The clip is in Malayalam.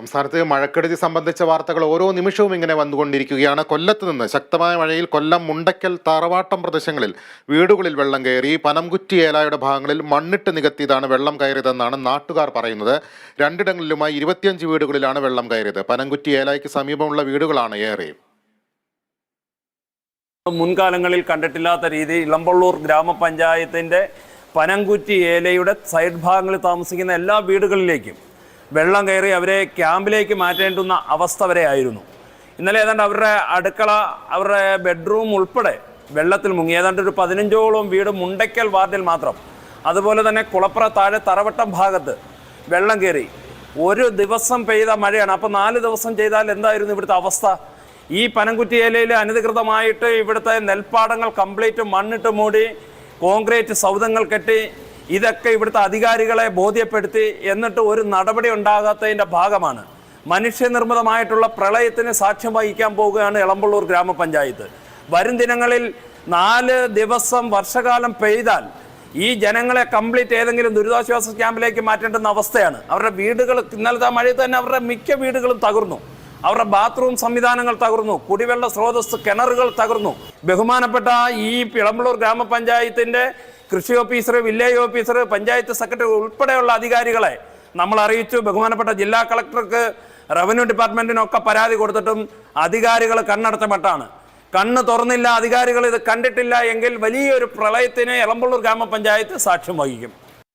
സംസ്ഥാനത്ത് മഴക്കെടുതി സംബന്ധിച്ച വാർത്തകൾ ഓരോ നിമിഷവും ഇങ്ങനെ വന്നുകൊണ്ടിരിക്കുകയാണ്. കൊല്ലത്ത് നിന്ന് ശക്തമായ മഴയിൽ കൊല്ലം മുണ്ടക്കൽ താറവാട്ടം പ്രദേശങ്ങളിൽ വീടുകളിൽ വെള്ളം കയറി. പനംകുറ്റി ഏലായുടെ ഭാഗങ്ങളിൽ മണ്ണിട്ട് നികത്തിയതാണ് വെള്ളം കയറിയതെന്നാണ് നാട്ടുകാർ പറയുന്നത്. രണ്ടിടങ്ങളിലുമായി ഇരുപത്തിയഞ്ച് വീടുകളിലാണ് വെള്ളം കയറിയത്. പനംകുറ്റി ഏലായ്ക്ക് സമീപമുള്ള വീടുകളാണ് ഏറെ. മുൻകാലങ്ങളിൽ കണ്ടിട്ടില്ലാത്ത രീതി ഇളമ്പള്ളൂർ ഗ്രാമപഞ്ചായത്തിന്റെ പനംകുറ്റി ഏലയുടെ സൈഡ് ഭാഗങ്ങളിൽ താമസിക്കുന്ന എല്ലാ വീടുകളിലേക്കും വെള്ളം കയറി അവരെ ക്യാമ്പിലേക്ക് മാറ്റേണ്ടുന്ന അവസ്ഥ വരെ ആയിരുന്നു. ഇന്നലെ ഏതാണ്ട് അവരുടെ അടുക്കള അവരുടെ ബെഡ്റൂം ഉൾപ്പെടെ വെള്ളത്തിൽ മുങ്ങി. ഏതാണ്ട് ഒരു പതിനഞ്ചോളം വീട് മുണ്ടയ്ക്കൽ വാർഡിൽ മാത്രം. അതുപോലെ തന്നെ കുളപ്പുറ താഴെ തറവട്ടം ഭാഗത്ത് വെള്ളം കയറി. ഒരു ദിവസം പെയ്ത മഴയാണ്. അപ്പോൾ നാല് ദിവസം ചെയ്താൽ എന്തായിരുന്നു ഇവിടുത്തെ അവസ്ഥ? ഈ പനംകുറ്റിയിലയിൽ അനധികൃതമായിട്ട് ഇവിടുത്തെ നെൽപ്പാടങ്ങൾ കംപ്ലീറ്റ് മണ്ണിട്ട് മൂടി കോൺക്രീറ്റ് സൗധങ്ങൾ കെട്ടി ഇതൊക്കെ ഇവിടുത്തെ അധികാരികളെ ബോധ്യപ്പെടുത്തി എന്നിട്ട് ഒരു നടപടി ഉണ്ടാകാത്തതിന്റെ ഭാഗമാണ്. മനുഷ്യനിർമ്മിതമായിട്ടുള്ള പ്രളയത്തിന് സാക്ഷ്യം വഹിക്കാൻ പോവുകയാണ് എളമ്പള്ളൂർ ഗ്രാമപഞ്ചായത്ത്. വരും ദിനങ്ങളിൽ നാല് ദിവസം വർഷകാലം പെയ്താൽ ഈ ജനങ്ങളെ കംപ്ലീറ്റ് ഏതെങ്കിലും ദുരിതാശ്വാസ ക്യാമ്പിലേക്ക് മാറ്റേണ്ടുന്ന അവസ്ഥയാണ്. അവരുടെ വീടുകൾ ഇന്നലത്തെ മഴയത്ത് തന്നെ അവരുടെ മിക്ക വീടുകളും തകർന്നു. അവരുടെ ബാത്റൂം സംവിധാനങ്ങൾ തകർന്നു. കുടിവെള്ള സ്രോതസ് കിണറുകൾ തകർന്നു. ബഹുമാനപ്പെട്ട ഈ പിളമ്പളൂർ ഗ്രാമപഞ്ചായത്തിന്റെ കൃഷി officer village officer panchayat secretary ഉൾപ്പെടെയുള്ള അധികാരികളെ നമ്മൾ അറിയിച്ചു. ബഹുമാനപ്പെട്ട ജില്ലാ കളക്ടർക്ക് റവന്യൂ ഡിപ്പാർട്ട്മെന്റിനൊക്കെ പരാതി കൊടുത്തിട്ടും അധികാരികൾ കണ്ണടച്ച കണ്ണ് തുറന്നില്ല അധികാരികൾ ഇത് കണ്ടിട്ടില്ല എങ്കിൽ വലിയൊരു പ്രളയത്തിന് എളമ്പള്ളൂർ ഗ്രാമപഞ്ചായത്ത് സാക്ഷ്യം വഹിക്കും.